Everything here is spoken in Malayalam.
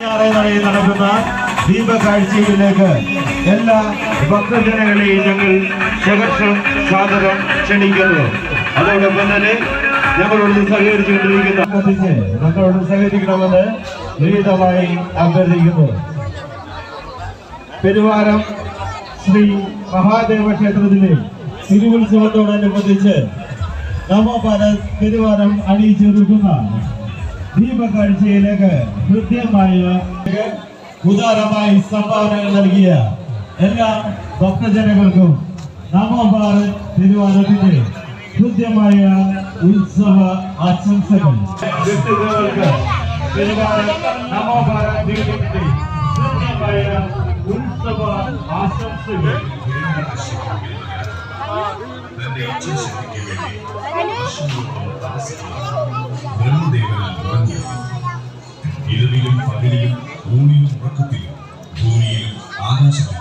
നടക്കുന്ന ദീപകാഴ്ചയിലേക്ക് എല്ലാ ഭക്തജനങ്ങളെയും ഞങ്ങൾ സഹർഷം സാദരം ക്ഷണിക്കുന്നു. അതോടൊപ്പം തന്നെ ഞങ്ങളോട് സഹകരിച്ചുകൊണ്ടിരിക്കുന്ന ഞങ്ങളോട് സഹകരിക്കണമെന്ന് വിവിധമായി അഭ്യർത്ഥിക്കുന്നു. പെരുവാരം ശ്രീ മഹാദേവ ക്ഷേത്രത്തിലെ തിരുവുത്സവത്തോടനുബന്ധിച്ച് നവപാല പെരുവാരം അണിയിച്ചൊരുക്കുന്ന ദീപകാഴ്ചയിലേക്ക് കൃത്യമായ ഉദാരമായി സംഭാവനകൾ നൽകിയ എല്ലാ ഭക്തജനങ്ങൾക്കും നവഭാരത് തിരുവാരത്തിന്റെ കൃത്യമായ ഉത്സവ ആശംസകൾ. വ്യക്തികൾക്ക് പെരുവാരം നവഭാരത് ദീപത്തിന്റെ കൃത്യമായ ഉത്സവ ആശംസകൾ. തന്റെ ഇച്ഛാശക്തിക്ക് വേണ്ടി പകലിലും ഊണിലും ഉറക്കത്തിലും ഭൂമിയിലും ആകാശത്തിലും